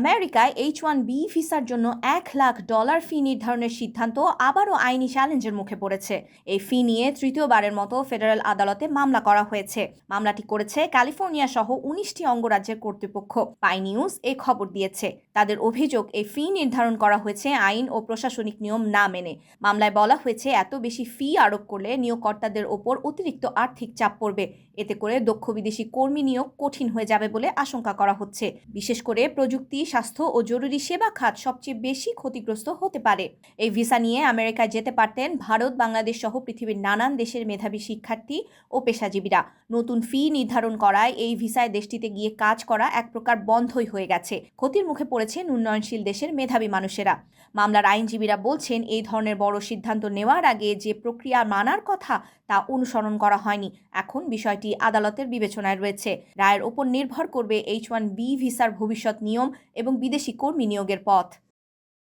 আমেরিকায় H one B ভিসার জন্য এক লাখ ডলার ফি নির্ধারণের সিদ্ধান্ত আবারও আইনি চ্যালেঞ্জের মুখে পড়েছে। এই ফি নিয়ে তৃতীয়বারের মতো ফেডারেল আদালতে মামলা করা হয়েছে। মামলাটি করেছে ক্যালিফোর্নিয়া সহ উনিশটি অঙ্গরাজ্যের কর্তৃপক্ষ। পাই নিউজ এই খবর দিয়েছে। তাদের অভিযোগ, এই ফি নির্ধারণ করা হয়েছে আইন ও প্রশাসনিক নিয়ম না মেনে। মামলায় বলা হয়েছে, এত বেশি ফি আরোপ করলে নিয়োগকর্তাদের ওপর অতিরিক্ত আর্থিক চাপ পড়বে। এতে করে দক্ষ বিদেশি কর্মী নিয়োগ কঠিন হয়ে যাবে বলে আশঙ্কা করা হচ্ছে। বিশেষ করে প্রযুক্তি স্বাস্থ্য ও জরুরি সেবা খাত সবচেয়ে বেশি ক্ষতিগ্রস্ত হতে পারে। এই ভিসা নিয়ে আমেরিকায় যেতে পারতেন ভারত, বাংলাদেশ সহ পৃথিবীর নানান দেশের মেধাবী শিক্ষার্থী ও পেশাজীবীরা। নতুন ফি নির্ধারণ করায় এই ভিসায় দেশটিতে গিয়ে কাজ করা এক প্রকার বন্ধই হয়ে গেছে। ক্ষতির মুখে পড়েছেন উন্নয়নশীল দেশের মেধাবী মানুষেরা। মামলার আইনজীবীরা বলছেন, এই ধরনের বড় সিদ্ধান্ত নেওয়ার আগে যে প্রক্রিয়া মানার কথা তা অনুসরণ করা হয়নি। এখন বিষয়টি আদালতের বিবেচনায় রয়েছে। রায়ের ওপর নির্ভর করবে এইচ ওয়ান বি ভিসার ভবিষ্যৎ নিয়ম এবং বিদেশি কর্মী নিয়োগের পথ।